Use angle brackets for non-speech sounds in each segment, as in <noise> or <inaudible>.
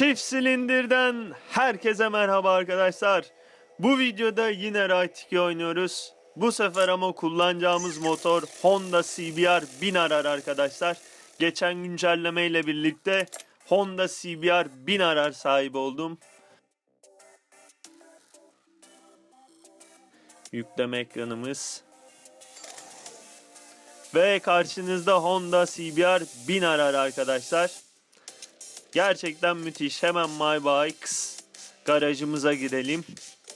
Çift silindirden herkese merhaba arkadaşlar. Bu videoda yine 2 oynuyoruz. Bu sefer ama kullanacağımız motor Honda CBR 1000 arar arkadaşlar. Geçen güncelleme ile birlikte Honda CBR 1000 arar sahibi oldum. Yükleme ekranımız. Ve karşınızda Honda CBR 1000 arar arkadaşlar. Gerçekten müthiş. Hemen My Bikes garajımıza girelim.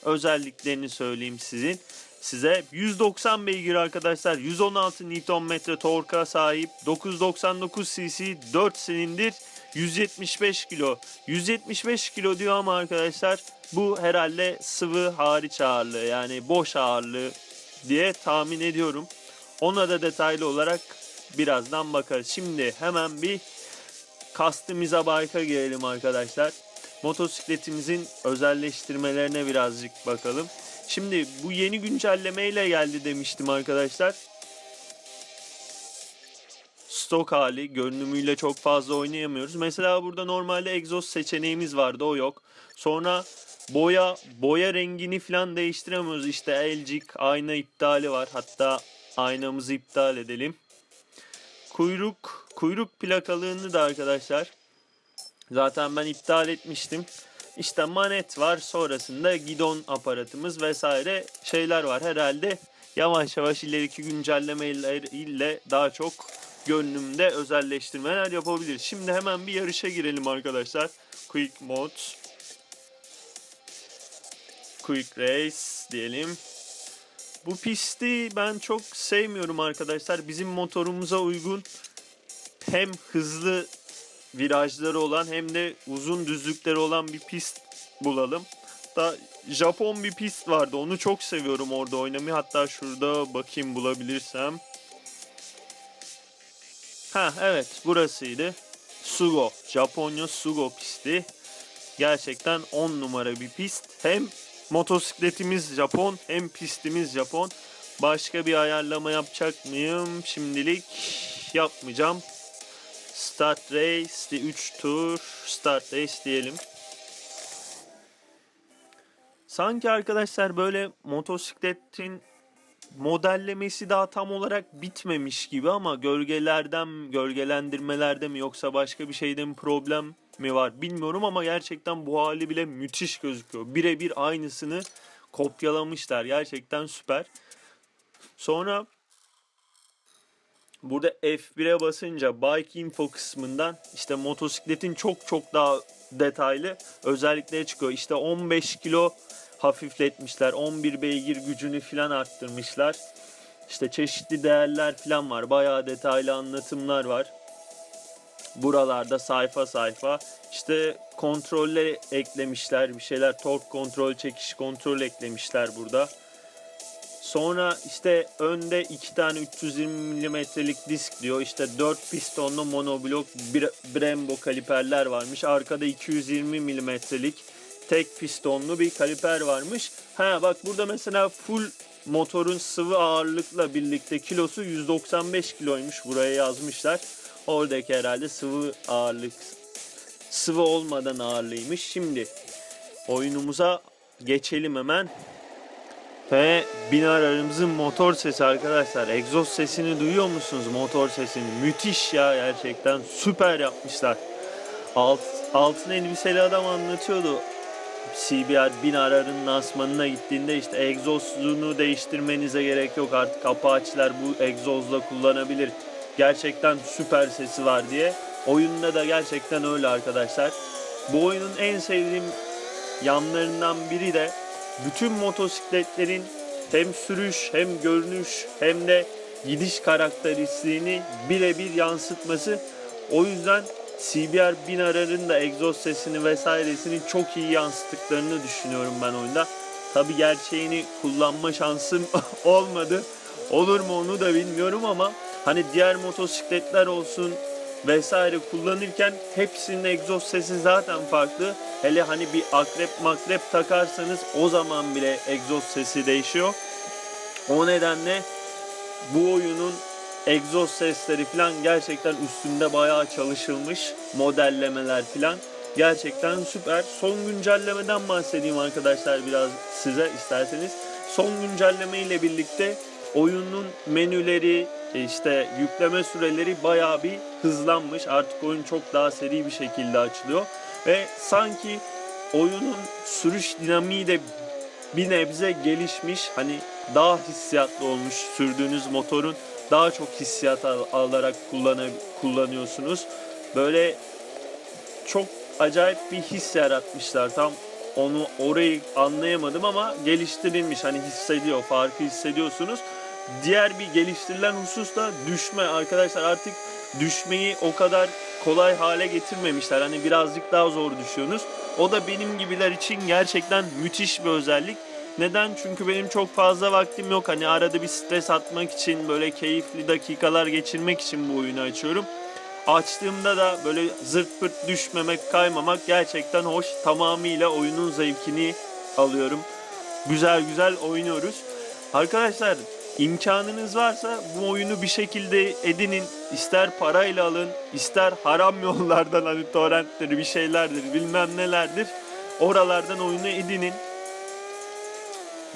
Özelliklerini söyleyeyim sizin. Size 190 beygir arkadaşlar. 116 Nm torka sahip. 999 cc 4 silindir. 175 kilo. 175 kilo diyor ama arkadaşlar bu herhalde sıvı hariç ağırlığı yani boş ağırlığı diye tahmin ediyorum. Ona da detaylı olarak birazdan bakarız. Şimdi hemen bir Customize Bike'a gelelim arkadaşlar. Motosikletimizin özelleştirmelerine birazcık bakalım. Şimdi bu yeni güncellemeyle geldi demiştim arkadaşlar. Stok hali görünümüyle çok fazla oynayamıyoruz. Mesela burada normalde egzoz seçeneğimiz vardı o yok. Sonra boya boya rengini falan değiştiremiyoruz. İşte elcik ayna iptali var. Hatta aynamızı iptal edelim. Kuyruk kuyruk plakalığını da arkadaşlar zaten ben iptal etmiştim. İşte manet var sonrasında gidon aparatımız vesaire şeyler var. Herhalde yavaş yavaş ileriki güncellemeyle daha çok gönlümde özelleştirmeler yapabiliriz. Şimdi hemen bir yarışa girelim arkadaşlar. Quick Mode Quick Race diyelim. Bu pisti ben çok sevmiyorum arkadaşlar. Bizim motorumuza uygun hem hızlı virajları olan hem de uzun düzlükleri olan bir pist bulalım. Da Japon bir pist vardı. Onu çok seviyorum orada oynamayı. Hatta şurada bakayım bulabilirsem. Ha evet burasıydı. Sugo. Japonya Sugo pisti. Gerçekten 10 numara bir pist. Hem motosikletimiz Japon hem pistimiz Japon. Başka bir ayarlama yapacak mıyım? Şimdilik yapmayacağım. Start race 3 tur start race diyelim. Sanki arkadaşlar böyle motosikletin modellemesi daha tam olarak bitmemiş gibi ama gölgelerden gölgelendirmelerde mi yoksa başka bir şeyde mi problem mi var bilmiyorum ama gerçekten bu hali bile müthiş gözüküyor. Birebir aynısını kopyalamışlar. Gerçekten süper. Sonra burada F1'e basınca Bike Info kısmından işte motosikletin çok çok daha detaylı özellikleri çıkıyor. İşte 15 kilo hafifletmişler. 11 beygir gücünü falan arttırmışlar. İşte çeşitli değerler falan var. Bayağı detaylı anlatımlar var. Buralarda sayfa sayfa işte kontroller eklemişler. Bir şeyler tork kontrol, çekiş kontrol eklemişler burada. Sonra işte önde iki tane 320 milimetrelik disk diyor. İşte 4 pistonlu monoblok Brembo kaliperler varmış. Arkada 220 milimetrelik tek pistonlu bir kaliper varmış. Ha bak burada mesela full motorun sıvı ağırlıkla birlikte kilosu 195 kiloymuş. Buraya yazmışlar. Oradaki herhalde sıvı ağırlık sıvı olmadan ağırlıymış. Şimdi oyunumuza geçelim hemen. Ve binararımızın motor sesi arkadaşlar. Egzoz sesini duyuyor musunuz? Motor sesini. Müthiş ya gerçekten. Süper yapmışlar. Alt, altın elbiseli adam anlatıyordu. CBR binararın lansmanına gittiğinde işte egzozunu değiştirmenize gerek yok artık Apache'ler bu egzozla kullanabilir. Gerçekten süper sesi var diye. Oyunda da gerçekten öyle arkadaşlar. Bu oyunun en sevdiğim yanlarından biri de bütün motosikletlerin hem sürüş hem görünüş hem de gidiş karakteristiğini birebir yansıtması. O yüzden CBR 1000 ararın da egzoz sesini vesairesini çok iyi yansıttıklarını düşünüyorum ben oyunda. Tabi gerçeğini kullanma şansım <laughs> olmadı. Olur mu onu da bilmiyorum ama hani diğer motosikletler olsun vesaire kullanırken hepsinin egzoz sesi zaten farklı. Hele hani bir akrep makrep takarsanız o zaman bile egzoz sesi değişiyor. O nedenle bu oyunun egzoz sesleri falan gerçekten üstünde bayağı çalışılmış modellemeler falan. Gerçekten süper. Son güncellemeden bahsedeyim arkadaşlar biraz size isterseniz. Son güncelleme ile birlikte oyunun menüleri, işte yükleme süreleri bayağı bir hızlanmış. Artık oyun çok daha seri bir şekilde açılıyor. Ve sanki oyunun sürüş dinamiği de bir nebze gelişmiş. Hani daha hissiyatlı olmuş sürdüğünüz motorun daha çok hissiyat al- alarak kullanı- kullanıyorsunuz. Böyle çok acayip bir his yaratmışlar. Tam onu orayı anlayamadım ama geliştirilmiş. Hani hissediyor, farkı hissediyorsunuz. Diğer bir geliştirilen husus da düşme. Arkadaşlar artık düşmeyi o kadar kolay hale getirmemişler. Hani birazcık daha zor düşüyorsunuz. O da benim gibiler için gerçekten müthiş bir özellik. Neden? Çünkü benim çok fazla vaktim yok. Hani arada bir stres atmak için, böyle keyifli dakikalar geçirmek için bu oyunu açıyorum. Açtığımda da böyle zırt pırt düşmemek, kaymamak gerçekten hoş. Tamamıyla oyunun zevkini alıyorum. Güzel güzel oynuyoruz. Arkadaşlar imkanınız varsa bu oyunu bir şekilde edinin. İster parayla alın, ister haram <laughs> yollardan hani torrentleri bir şeylerdir, bilmem nelerdir. Oralardan oyunu edinin.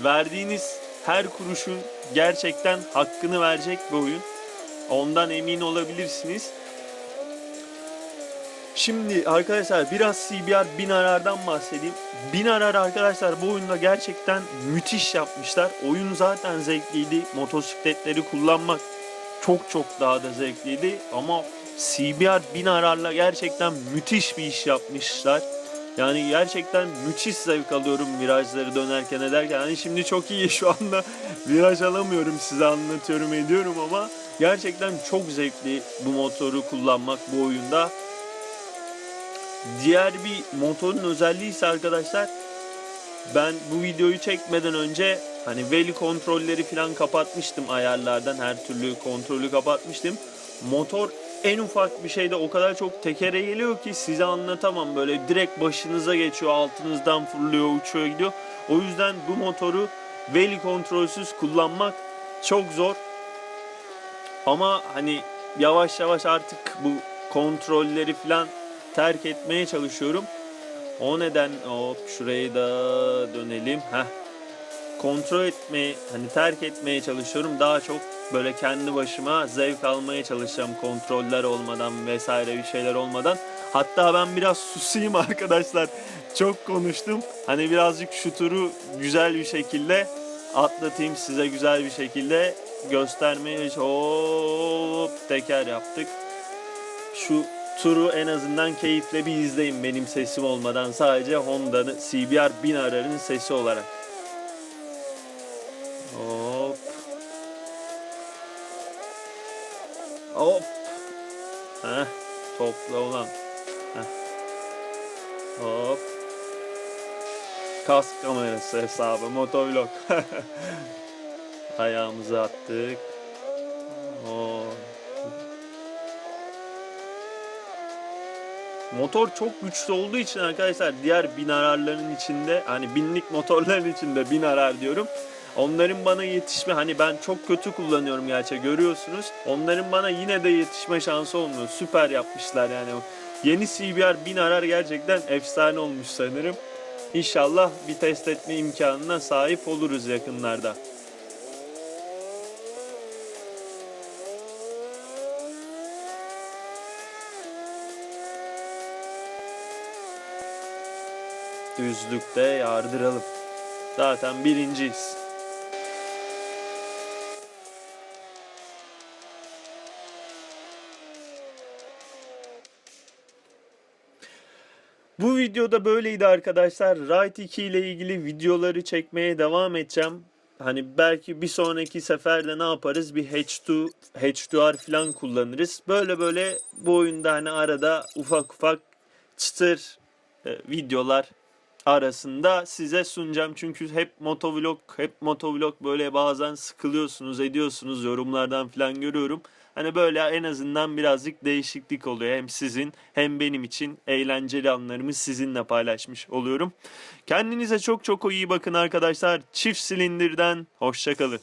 Verdiğiniz her kuruşun gerçekten hakkını verecek bir oyun. Ondan emin olabilirsiniz. Şimdi arkadaşlar biraz CBR bin arardan bahsedeyim. Bin arar arkadaşlar bu oyunda gerçekten müthiş yapmışlar. Oyun zaten zevkliydi. Motosikletleri kullanmak çok çok daha da zevkliydi. Ama CBR bin ararla gerçekten müthiş bir iş yapmışlar. Yani gerçekten müthiş zevk alıyorum virajları dönerken ederken. Hani şimdi çok iyi şu anda <laughs> viraj alamıyorum size anlatıyorum ediyorum ama gerçekten çok zevkli bu motoru kullanmak bu oyunda. Diğer bir motorun özelliği ise arkadaşlar ben bu videoyu çekmeden önce hani veli kontrolleri falan kapatmıştım ayarlardan her türlü kontrolü kapatmıştım. Motor en ufak bir şeyde o kadar çok tekere geliyor ki size anlatamam böyle direkt başınıza geçiyor altınızdan fırlıyor uçuyor gidiyor. O yüzden bu motoru veli kontrolsüz kullanmak çok zor. Ama hani yavaş yavaş artık bu kontrolleri falan terk etmeye çalışıyorum. O neden hop şurayı da dönelim. Heh. Kontrol etmeyi hani terk etmeye çalışıyorum. Daha çok böyle kendi başıma zevk almaya çalışacağım kontroller olmadan vesaire bir şeyler olmadan. Hatta ben biraz susayım <laughs> arkadaşlar. Çok konuştum. Hani birazcık şu turu güzel bir şekilde atlatayım size güzel bir şekilde göstermeye hop teker yaptık. Şu turu en azından keyifle bir izleyin benim sesim olmadan sadece Honda'nın CBR 1000 ararın sesi olarak. Hop. Hop. Heh, topla ulan. Heh. Hop. Kask kamerası hesabı motovlog. <laughs> Ayağımızı attık. Oo. Motor çok güçlü olduğu için arkadaşlar diğer bin ararların içinde hani binlik motorların içinde bin arar diyorum. Onların bana yetişme hani ben çok kötü kullanıyorum gerçi görüyorsunuz. Onların bana yine de yetişme şansı olmuyor. Süper yapmışlar yani. Yeni CBR 1000 arar gerçekten efsane olmuş sanırım. İnşallah bir test etme imkanına sahip oluruz yakınlarda. Düzlükte yardıralım. Zaten birinciyiz. Bu videoda böyleydi arkadaşlar. Ride 2 ile ilgili videoları çekmeye devam edeceğim. Hani belki bir sonraki seferde ne yaparız? Bir H2, H2R falan kullanırız. Böyle böyle bu oyunda hani arada ufak ufak çıtır e, videolar arasında size sunacağım. Çünkü hep motovlog, hep motovlog böyle bazen sıkılıyorsunuz, ediyorsunuz yorumlardan falan görüyorum. Hani böyle en azından birazcık değişiklik oluyor. Hem sizin hem benim için eğlenceli anlarımı sizinle paylaşmış oluyorum. Kendinize çok çok iyi bakın arkadaşlar. Çift silindirden hoşçakalın.